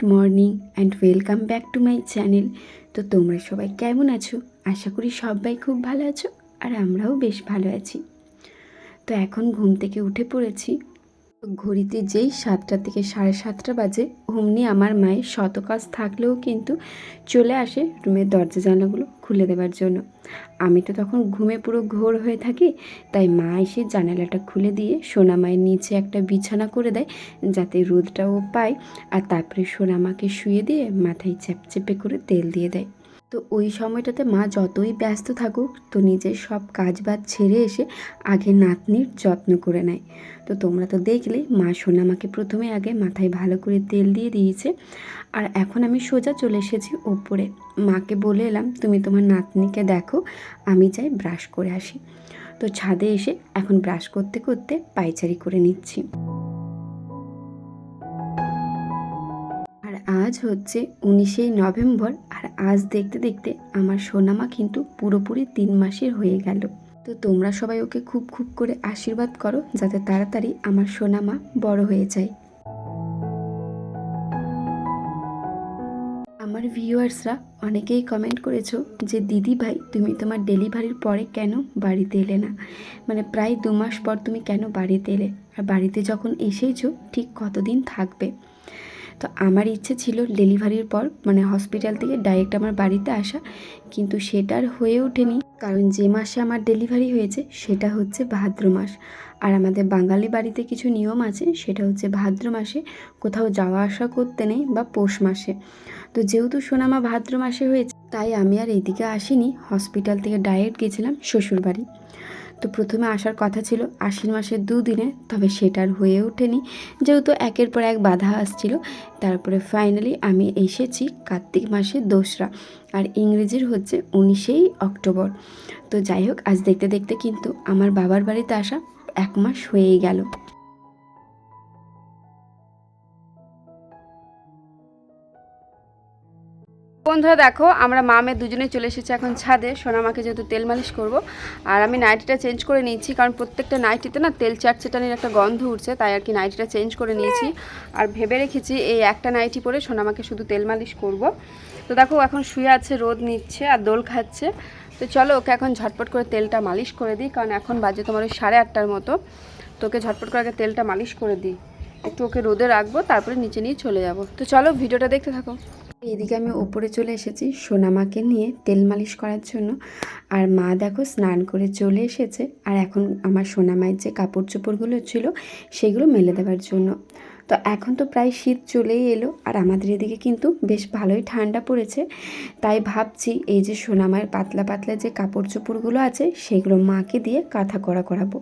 Good morning and welcome back to my channel. তো তোমরা সবাই কেমন আছো? আশা করি সবাই খুব ভালো আছো আর আমরাও বেশ ভালো আছি। তো এখন ঘুম থেকে উঠে পড়েছি। ঘড়িতে যেই সাতটা থেকে সাড়ে সাতটা বাজে, অমনি আমার মায়ের শত কাজ থাকলেও কিন্তু চলে আসে রুমের দরজা জানলাগুলো খুলে দেওয়ার জন্য। আমি তো তখন ঘুমে পুরো ঘোর হয়ে থাকি, তাই মা এসে জানালাটা খুলে দিয়ে সোনা মায়ের নিচে একটা বিছানা করে দেয়, যাতে রোদটাও পায়, আর তারপরে সোনা মাকে শুয়ে দিয়ে মাথায় চ্যাপচেপে করে তেল দিয়ে দেয়। তো ওই সময়টাতে মা যতই ব্যস্ত থাকুক, তো নিজের সব কাজ বাজ ছেড়ে এসে আগে নাতনির যত্ন করে নেয়। তো তোমরা তো দেখলে, মা সোনামাকে প্রথমে আগে মাথায় ভালো করে তেল দিয়ে দিয়েছে, আর এখন আমি সোজা চলে এসেছি ওপরে। মাকে বলে এলাম, তুমি তোমার নাতনিকে দেখো, আমি যাই ব্রাশ করে আসি। তো ছাদে এসে এখন ব্রাশ করতে করতে পায়চারি করে নিচ্ছি। আজ হচ্ছে উনিশেই নভেম্বর আর আজ দেখতে দেখতে আমার সোনামা কিন্তু পুরোপুরি তিন মাসের হয়ে গেল। তো তোমরা সবাই ওকে খুব খুব করে আশীর্বাদ করো যাতে তাড়াতাড়ি আমার সোনামা বড় হয়ে যায়। আমার ভিউয়ার্সরা অনেকেই কমেন্ট করেছ যে, দিদি ভাই, তুমি তোমার ডেলিভারির পরে কেন বাড়িতে এলে না? মানে প্রায় দু মাস পর তুমি কেন বাড়িতে এলে? আর বাড়িতে যখন এসেইছো ঠিক কতদিন থাকবে? তো আমার ইচ্ছে ছিল ডেলিভারির পর মানে হসপিটাল থেকে ডাইরেক্ট আমার বাড়িতে আসা, কিন্তু সেটার হয়ে ওঠেনি। কারণ যে মাসে আমার ডেলিভারি হয়েছে, সেটা হচ্ছে ভাদ্র মাস। আর আমাদের বাঙালি বাড়িতে কিছু নিয়ম আছে, সেটা হচ্ছে ভাদ্র মাসে কোথাও যাওয়া আসা করতে নেই বা পৌষ মাসে। তো যেহেতু সোনামা ভাদ্র মাসে হয়েছে, তাই আমি আর এদিকে আসিনি, হসপিটাল থেকে ডাইরেক্ট গেছিলাম শ্বশুরবাড়ি। তো প্রথমে আসার কথা ছিল, আশ্বিন মাসের দুদিনে, তবে সেটার হয়ে ওঠেনি। যেহেতু একের পর এক বাধা আসছিল, তারপরে ফাইনালি আমি এসেছি কার্তিক মাসের দোসরা, আর ইংরেজির হচ্ছে উনিশেই অক্টোবর। তো যাই হোক, আজ দেখতে দেখতে কিন্তু আমার বাবার বাড়িতে আসা এক মাস হয়েই গেল। বন্ধুরা দেখো, আমরা মামে দুজনে চলে এসেছি এখন ছাদে। সোনামাকে যেহেতু তেল মালিশ করব, আর আমি নাইটিটা চেঞ্জ করে নিয়েছি, কারণ প্রত্যেকটা নাইটিতে না তেল চাটচেটানির একটা গন্ধ উঠছে, তাই আর কি নাইটিটা চেঞ্জ করে নিয়েছি। আর ভেবে রেখেছি এই একটা নাইটি পরে সোনামাকে শুধু তেল মালিশ করব। তো দেখো এখন শুয়ে আছে, রোদ নিচ্ছে আর দোল খাচ্ছে। তো চলো, ওকে এখন ঝটপট করে তেলটা মালিশ করে দিই, কারণ এখন বাজে তোমার ওই সাড়ে আটটার মতো। তোকে ঝটপট করে আগে তেলটা মালিশ করে দিই। একটু ওকে রোদে রাখব, তারপরে নিচে নিয়ে চলে যাব। তো চলো, ভিডিওটা দেখতে থাকো। এদিকে আমি ওপরে চলে এসেছি। সোনামাকে নিয়ে তেল মালিশ করার জন্য। আর মা দেখো স্নান করে চলে এসেছে। আর এখন আমার সোনামায়ের যে কাপড় চোপড়গুলো ছিল, সেগুলো মেলে দেওয়ার জন্য। তো এখন তো প্রায় শীত চলেই এলো আর আমাদের এদিকে কিন্তু বেশ ভালোই ঠান্ডা পড়েছে। তাই ভাবছি এই যে সোনামায়ের পাতলা পাতলা যে কাপড় চোপড়গুলো আছে, সেগুলো মাকে দিয়ে কাঁথা করা করাবো।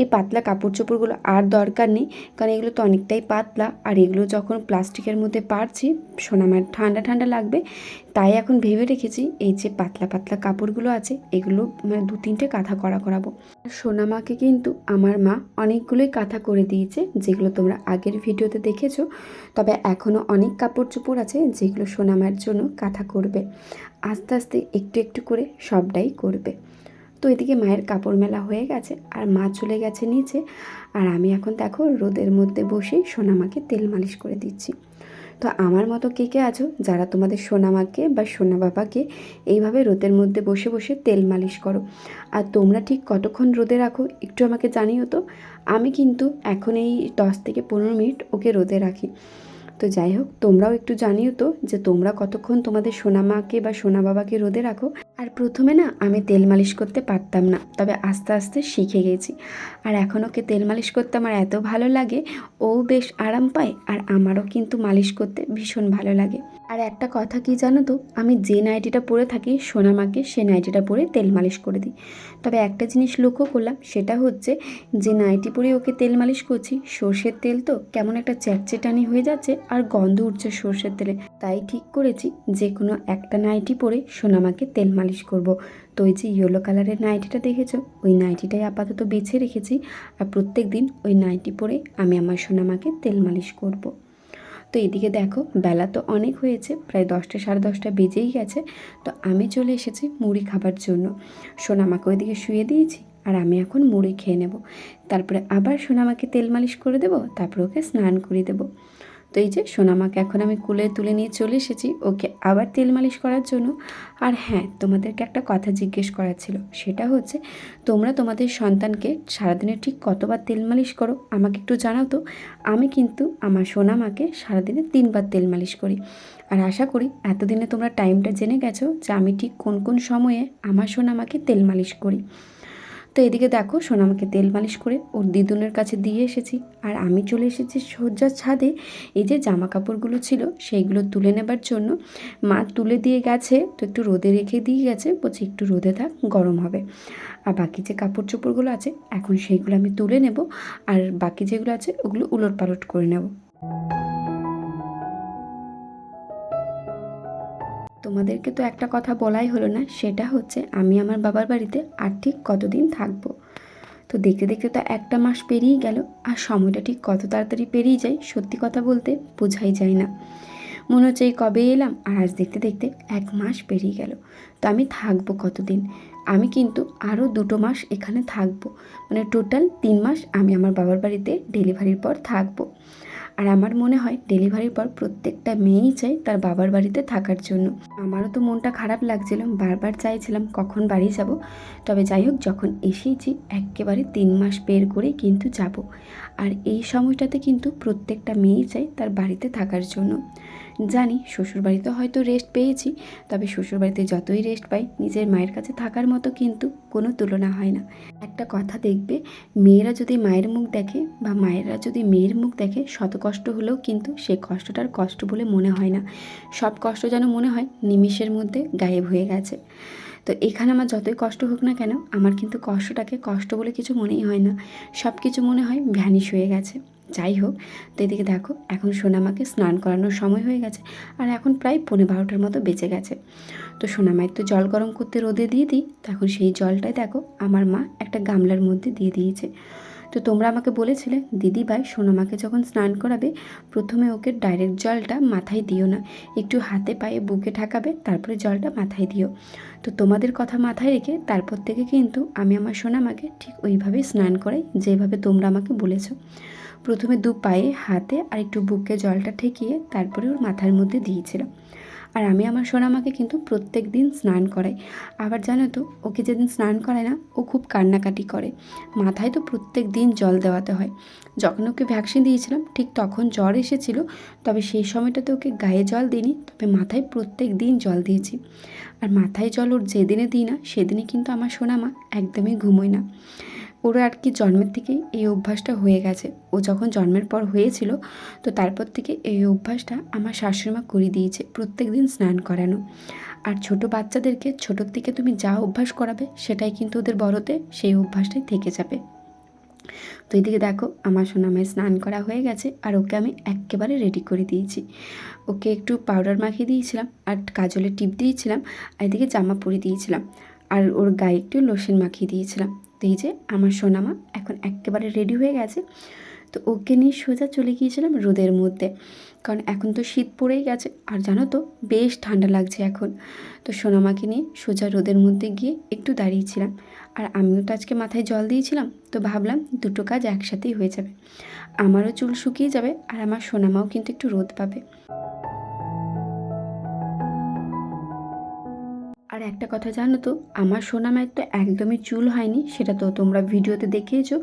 এই পাতলা কাপড় চোপড়গুলো আর দরকার নেই, কারণ এগুলো তো অনেকটাই পাতলা। আর এগুলো যখন প্লাস্টিকের মধ্যে পারছি, সোনামায়ের ঠান্ডা ঠান্ডা লাগবে তাই এখন ভেবে রেখেছি এই যে পাতলা পাতলা কাপড়গুলো আছে, এগুলো মানে দু তিনটে কাঁথা করা করাবো। সোনামাকে কিন্তু আমার মা অনেকগুলোই কাঁথা করে দিয়েছে, যেগুলো তোমরা আগের ভিডিওতে দেখেছ। তবে এখনও অনেক কাপড় চোপড় আছে যেগুলো সোনামার জন্য কাঁথা করবে। আস্তে আস্তে একটু একটু করে সবটাই করবে। তো এদিকে মায়ের কাপড় মেলা হয়ে গেছে, আর মা চলে গেছে নিচে। আর আমি এখন দেখো রোদের মধ্যে বসেই সোনামাকে তেল মালিশ করে দিচ্ছি। তো আমার মতো কে কে আছো? যারা তোমাদের সোনামাকে বা সোনা বাবাকে এইভাবে রোদের মধ্যে বসে বসে তেল মালিশ করো। আর তোমরা ঠিক কতক্ষণ রোদে রাখো একটু আমাকে জানিও তো। আমি কিন্তু এখন এই দশ থেকে পনেরো মিনিট ওকে রোদে রাখি। তো যাই হোক, তোমরাও একটু জানিও তো যে তোমরা কতক্ষণ তোমাদের সোনামাকে বা সোনা বাবাকে রোদে রাখো। আর প্রথমে না আমি তেল মালিশ করতে পারতাম না, তবে আস্তে আস্তে শিখে গেছি। আর এখন ওকে তেল মালিশ করতে আমার এত ভালো লাগে? ও বেশ আরাম পায় আর আমারও কিন্তু মালিশ করতে ভীষণ ভালো লাগে। আর একটা কথা কি জানো তো, আমি যে নাইটিটা পরে থাকি, সোনামাকে সে নাইটিটা পরে তেল মালিশ করে দিই। তবে একটা জিনিস লক্ষ্য করলাম, সেটা হচ্ছে যে নাইটি পরে ওকে তেল মালিশ করছি, সর্ষের তেল তো কেমন একটা চ্যাটচেটানি হয়ে যাচ্ছে আর গন্ধ উঠছে সর্ষের তেলে। তাই ঠিক করেছি যে কোনো একটা নাইটি পরে সোনামাকে তেল মালিশ করব। তো ওই যে ইয়েলো কালারের নাইটিটা দেখেছ? ওই নাইটিটাই আপাতত বেছে রেখেছি আর প্রত্যেক দিন ওই নাইটি পরে আমি আমার সোনামাকে তেল মালিশ করব। তো এদিকে দেখো, বেলা তো অনেক হয়েছে, প্রায় দশটা সাড়ে দশটা বেজেই গেছে। তো আমি চলে এসেছি মুড়ি খাবার জন্য। সোনামাকে ওইদিকে শুয়ে দিয়েছি আর আমি এখন মুড়ি খেয়ে নেব। তারপরে আবার সোনামাকে তেল মালিশ করে দেবো, তারপরে ওকে স্নান করিয়ে দেবো। তো এই যে সোনামাকে এখন আমি কুলে তুলে নিয়ে চলে এসেছি, ওকে আবার তেল মালিশ করার জন্য। আর হ্যাঁ তোমাদেরকে একটা কথা জিজ্ঞেস করার ছিল, সেটা হচ্ছে তোমরা তোমাদের সন্তানকে সারাদিনে ঠিক কতবার তেল মালিশ করো? আমাকে একটু জানাও তো। আমি কিন্তু আমার সোনামাকে সারাদিনে তিনবার তেল মালিশ করি। আর আশা করি এতদিনে তোমরা টাইমটা জেনে গেছো যে আমি ঠিক কোন কোন সময়ে আমার সোনামাকে তেল মালিশ করি। তো এদিকে দেখো সোনামাকে তেল মালিশ করে ওর দিদুনের কাছে দিয়ে এসেছি। আর আমি চলে এসেছি সজ্জার ছাদে। এই যে জামা কাপড়গুলো ছিল, সেইগুলো তুলে নেবার জন্য। মা তুলে দিয়ে গেছে, তো একটু রোদে রেখে দিয়ে গেছে। বলছি, একটু রোদে থাক, গরম হবে। আর বাকি যে কাপড় চোপড়গুলো আছে, এখন সেইগুলো আমি তুলে নেব। আর বাকি যেগুলো আছে, ওগুলো উলট পালট করে নেব। তোমাদেরকে তো একটা কথা বলাই হলো না, সেটা হচ্ছে আমি আমার বাবার বাড়িতে আর ঠিক কতদিন থাকব? তো দেখতে দেখতে তো একটা মাস পেরিয়ে গেল, আর সময়টা ঠিক কত তাড়াতাড়ি পেরিয়ে যায় সত্যি কথা বলতে বোঝাই যায় না। মনে হচ্ছে এই কবে এলাম, আর আজ দেখতে দেখতে এক মাস পেরিয়ে গেল। তো আমি থাকব কতদিন? আমি কিন্তু আরও দুটো মাস এখানে থাকব। মানে টোটাল তিন মাস আমি আমার বাবার বাড়িতে ডেলিভারির পর থাকব। আর আমার মনে হয় ডেলিভারির পর প্রত্যেকটা মেয়েই চাই তার বাবার বাড়িতে থাকার জন্য। আমারও তো মনটা খারাপ লাগছিল, বারবার চাইছিলাম কখন বাড়ি যাব। তবে যাই হোক, যখন এসেইছি একেবারে তিন মাস বের করে কিন্তু যাব। আর এই সময়টাতে কিন্তু প্রত্যেকটা মেয়েই চাই তার বাড়িতে থাকার জন্য। জানি শ্বশুরবাড়িতে হয়তো রেস্ট পেয়েছি, তবে শ্বশুরবাড়িতে যতই রেস্ট পাই, নিজের মায়ের কাছে থাকার মতো কিন্তু কোনো তুলনা হয় না। একটা কথা দেখবে, মেয়েরা যদি মায়ের মুখ দেখে বা মায়েরা যদি মেয়ের মুখ দেখে শত কষ্ট হলেও কিন্তু সে কষ্টটার কষ্ট বলে মনে হয় না। সব কষ্ট যেন মনে হয় নিমিষের মধ্যে গায়েব হয়ে গেছে। তো এখানে আমার যতই কষ্ট হোক না কেন, আমার কিন্তু কষ্টটাকে কষ্ট বলে কিছু মনেই হয় না। সব কিছু মনে হয় ভ্যানিশ হয়ে গেছে। যাই হোক, তো এদিকে দেখো, এখন সোনামাকে স্নান করানোর সময় হয়ে গেছে আর এখন প্রায় পনেরো বারোটার মতো বেঁচে গেছে। তো সোনামায়ের তো জল গরম করতে রোদে দিয়ে দিই, তখন সেই জলটাই দেখো আমার মা একটা গামলার মধ্যে দিয়ে দিয়েছে। তো তোমরা আমাকে বলেছিলে দিদি ভাই সোনামাকে যখন স্নান করাবে, প্রথমে ওকে ডাইরেক্ট জলটা মাথায় দিও না। একটু হাতে পায়ে বুকে ঠাকাবে তারপরে জলটা মাথায় দিও। তো তোমাদের কথা মাথায় রেখে তারপর থেকে কিন্তু আমি আমার সোনামাকে ঠিক ওইভাবেই স্নান করাই, যেভাবে তোমরা আমাকে বলেছ। প্রথমে দু পায়ে হাতে আর একটু বুকে জলটা ঠেকিয়ে তারপরে ওর মাথার মধ্যে দিয়েছিলাম। আর আমি আমার সোনামাকে কিন্তু প্রত্যেক দিন স্নান করাই। আবার জানো তো, ওকে যেদিন স্নান করায় না, ও খুব কান্নাকাটি করে। মাথায় তো প্রত্যেক দিন জল দেওয়াতে হয়। যখন ওকে ভ্যাকসিন দিয়েছিলাম, ঠিক তখন জ্বর এসেছিল, তবে সেই সময়টাতে ওকে গায়ে জল দিইনি, তবে মাথায় প্রত্যেক দিন জল দিয়েছি। আর মাথায় জল ওর যেদিনে দিই না, সেদিনে কিন্তু আমার সোনামা একদমই ঘুমোয় না। ওর আর কি জন্মের থেকেই এই অভ্যাসটা হয়ে গেছে। ও যখন জন্মের পর হয়েছিল, তো তারপর থেকে এই অভ্যাসটা আমার শাশুড়িমা করে দিয়েছে প্রত্যেক দিন স্নান করানো। আর ছোট বাচ্চাদেরকে, ছোটোর থেকে তুমি যা অভ্যাস করাবে, সেটাই কিন্তু ওদের বড়তে সেই অভ্যাসটাই থেকে যাবে। তো এদিকে দেখো, আমার সোনামায় স্নান করা হয়ে গেছে, আর ওকে আমি একেবারে রেডি করে দিয়েছি। ওকে একটু পাউডার মাখিয়ে দিয়েছিলাম, আর কাজলের টিপ দিয়েছিলাম, আর এদিকে জামা পরিয়ে দিয়েছিলাম। আর ওর গায়ে একটু লোশন মাখিয়ে দিয়েছিলাম। তো এই যে আমার সোনামা এখন একেবারে রেডি হয়ে গেছে। তো ওকে নিয়ে সোজা চলে গিয়েছিলাম রোদের মধ্যে। কারণ এখন তো শীত পড়েই গেছে। আর জানো তো, বেশ ঠান্ডা লাগছে এখন। তো সোনামাকে নিয়ে সোজা রোদের মধ্যে গিয়ে একটু দাঁড়িয়েছিলাম। আর আমিও তো আজকে মাথায় জল দিয়েছিলাম। তো ভাবলাম দুটো কাজ একসাথেই হয়ে যাবে। আমারও চুল শুকিয়ে যাবে আর আমার সোনামাও কিন্তু একটু রোদ পাবে। আর একটা কথা জানো তো, আমার সোনামায়ের তো একদমই চুল হয়নি, সেটা তো তোমরা ভিডিওতে দেখিয়েছো।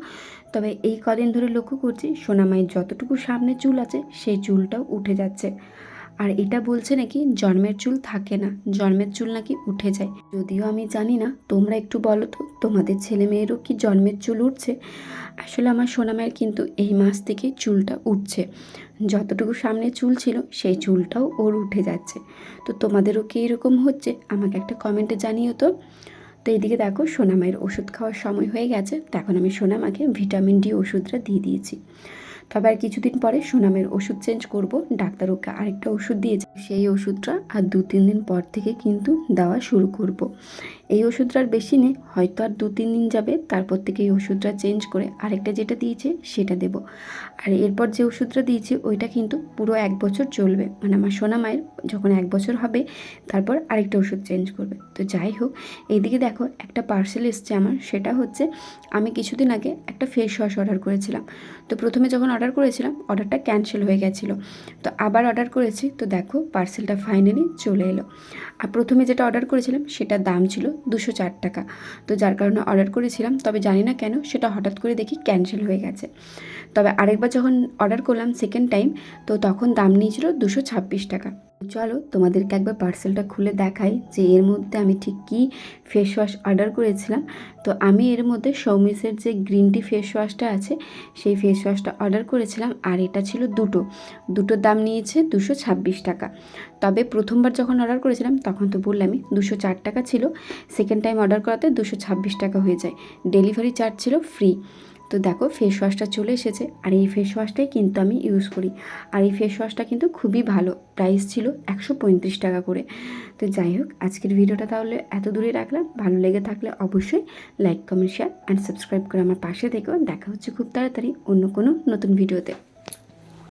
তবে এই কদিন ধরে লক্ষ্য করছি সোনামায়ের যতটুকু সামনে চুল আছে, সেই চুলটাও উঠে যাচ্ছে। আর এটা বলছে নাকি জন্মের চুল থাকে না, জন্মের চুল নাকি উঠে যায়। যদিও আমি জানি না, তোমরা একটু বলো তো, তোমাদের ছেলে মেয়েরও কি জন্মের চুল উঠছে? আসলে আমার সোনামায়ের কিন্তু এই মাস থেকে চুলটা উঠছে। যতটুকু সামনে চুল ছিল, সেই চুলটাও ওর উঠে যাচ্ছে। তো তোমাদেরও কি এরকম হচ্ছে? আমাকে একটা কমেন্টে জানিও তো। তো এইদিকে দেখো সোনামায়ের ওষুধ খাওয়ার সময় হয়ে গেছে। তখন আমি সোনামাকে ভিটামিন ডি ওষুধটা দিয়ে দিয়েছি। তবে আর কিছুদিন পরে সুনামের ওষুধ চেঞ্জ করব ডাক্তার ওকে আরেকটা ওষুধ দিয়েছে সেই ওষুধটা আর দু তিন দিন পর থেকে কিন্তু দেওয়া শুরু করব। এই ওষুধটার বেশি নেই, হয়তো আর দু তিন দিন যাবে, তারপর থেকে এই ওষুধটা চেঞ্জ করে আরেকটা যেটা দিয়েছে সেটা দেব। আর এরপর যে ওষুধটা দিয়েছে, ওইটা কিন্তু পুরো এক বছর চলবে। মানে আমার সোনা মায়ের যখন এক বছর হবে, তারপর আরেকটা ওষুধ চেঞ্জ করবে। তো যাই হোক, এইদিকে দেখো একটা পার্সেল এসছে আমার, সেটা হচ্ছে আমি কিছুদিন আগে একটা ফেস ওয়াশ অর্ডার করেছিলাম। তো প্রথমে যখন অর্ডার করেছিলাম অর্ডারটা ক্যান্সেল হয়ে গেছিল। তো আবার অর্ডার করেছি, তো দেখো পার্সেলটা ফাইনালি চলে এলো। আর প্রথমে যেটা অর্ডার করেছিলাম সেটার দাম ছিল দুশো চার টাকা। তো যার কারণে অর্ডার করেছিলাম, তবে জানি না কেন সেটা হঠাৎ করে দেখি ক্যান্সেল হয়ে গেছে। তবে আরেকবার যখন অর্ডার করলাম সেকেন্ড টাইম তো তখন দাম নিয়েছিল দুশো ছাব্বিশ টাকা। চলো তোমাদেরকে একবার পার্সেলটা খুলে দেখাই যে এর মধ্যে আমি ঠিক কী ফেস ওয়াশ অর্ডার করেছিলাম। তো আমি এর মধ্যে সৌমিসের যে গ্রিন টি ফেস ওয়াশটা আছে, সেই ফেস ওয়াশটা অর্ডার করেছিলাম আর এটা ছিল দুটো। দুটোর দাম নিয়েছে দুশো ছাব্বিশ টাকা। তবে প্রথমবার যখন অর্ডার করেছিলাম, তখন তো বললামই দুশো চার টাকা ছিল। সেকেন্ড টাইম অর্ডার করাতে দুশো ছাব্বিশ টাকা হয়ে যায়। ডেলিভারি চার্জ ছিল ফ্রি তো দেখো ফেস ওয়াশটা চলে এসেছে। আর এই ফেস ওয়াশটাই কিন্তু আমি ইউজ করি। আর এই ফেস ওয়াশটা কিন্তু খুবই ভালো। প্রাইস ছিল একশো পঁয়ত্রিশ টাকা করে। তো যাই হোক, আজকের ভিডিওটা তাহলে এত দূরে রাখলাম। ভালো লেগে থাকলে অবশ্যই like comment share and subscribe করে আমার পাশে থেকেও। দেখা হচ্ছে খুব তাড়াতাড়ি অন্য কোনো নতুন ভিডিওতে।